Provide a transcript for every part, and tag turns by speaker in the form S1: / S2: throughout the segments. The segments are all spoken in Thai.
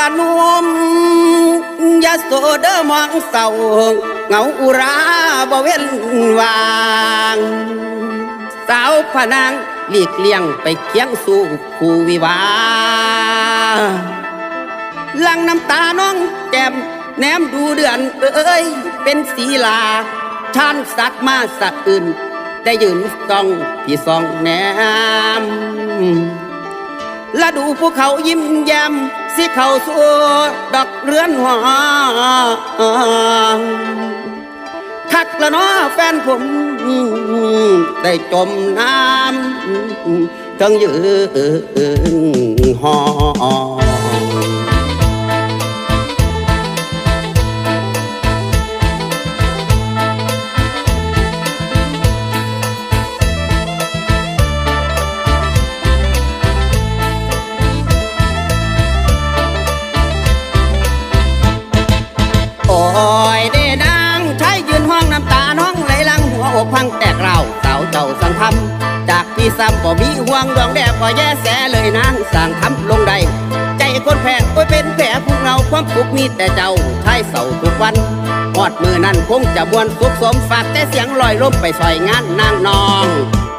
S1: ละนุ่มยาโสเดอมองเศร้าเงาอุราบ่เว้นวางสาวพนางหลีกเลี่ยงไปเคียงสู่คู่วิวาลังน้ำตาน้องแก้มแนมดูเดือนเอ้ย เป็นศีลาชานสักมาสักอื่นได้ยืนส่องที่สองแนม และดูภูเขายิ้มแย้มสิเขาสู่ดอกเรือนหอคักละเนาะแฟนผม ได้จมน้ำทั้งยืนหอง พังแตกเราสาวเจ้าสังทำจากพี่ซ้ำบ่มีห่วงดวงแดดบ่แย่แสเลยนางสั่งทำลงใดใจคนแพ้โอ้ยเป็นแผลพวกเราความสุขมีแต่เจ้าใช้เสาทุกวันหอดมือนั้นคงจะบวนสุขสมฝากแต่เสียงลอยลมไปซอยงานนางนอง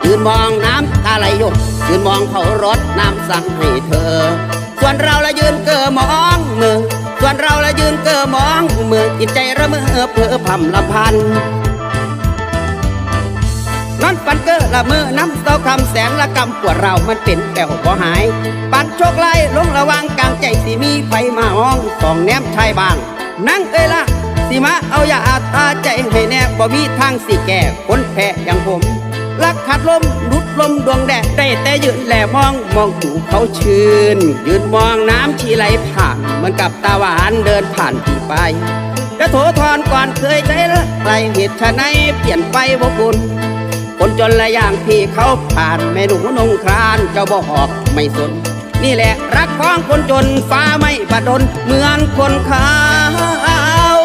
S1: ยืนมองน้ำตาไหลหยดยืนมองเขารถน้ำสั่งให้เธอ ส่วนเราละยืนเกอมองมือส่วนเราละยืนเกอมองมือจิตใจระเมอเพ้อพำลำพัน นอนปันเกอละเมอน้ำเต้าคำแสงละกำปวดเรามันเป็นแก้วบ่หาย ปันโชคไล่ลงระวังกลางใจสิมีไฟมาห้องสองแนมชายบางนั่งเอ้ยละสิมาเอาอย่าอาตาใจให้แน่บ่มีทางสิแก่คนแพ้อย่างผมลักขัดลมรุดลมดวงแดดได้แต่ยืนแลมองมองถูเขาชื่น ยืนมองน้ำชีไหลผ่านเหมือนกับตาหวานเดินผ่านที่ไปกระโถทอนก่อนเคยใจละไกลเหตุชะไหนเปลี่ยนไปบ่บุญ คนจนละอย่างที่เขาผ่านไม่หนูนงครานเจ้าบ่หอกไม่สน นี่แหละรักของคนจนฟ้าไม่บดลเหมือนคนขาว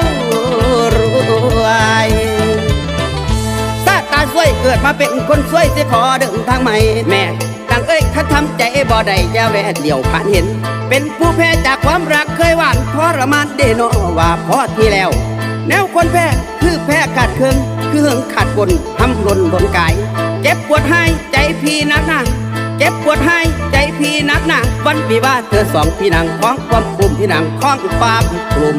S1: รวยซาตาช่วยเกิดมาเป็นคนช่วยสิขอเดินทางใหม่แม่ตังเอ้ยข้าทำใจบ่ได้จะแวะเดี่ยวผ่านเห็น เป็นผู้แพ้จากความรักเคยหวานทรมานเดโนว่าพอที่แล้ว แนวคนแพ้คือแพ้ขาดเครื่อง คือเหิงขาดบนทำลนบนกาย เจ็บปวดให้ใจพี่นักหนาเจ็บปวดให้ใจพี่นักหนาวันปีว่าเธอสองพี่นางของความกลุ่มพี่นางของความกลุ่ม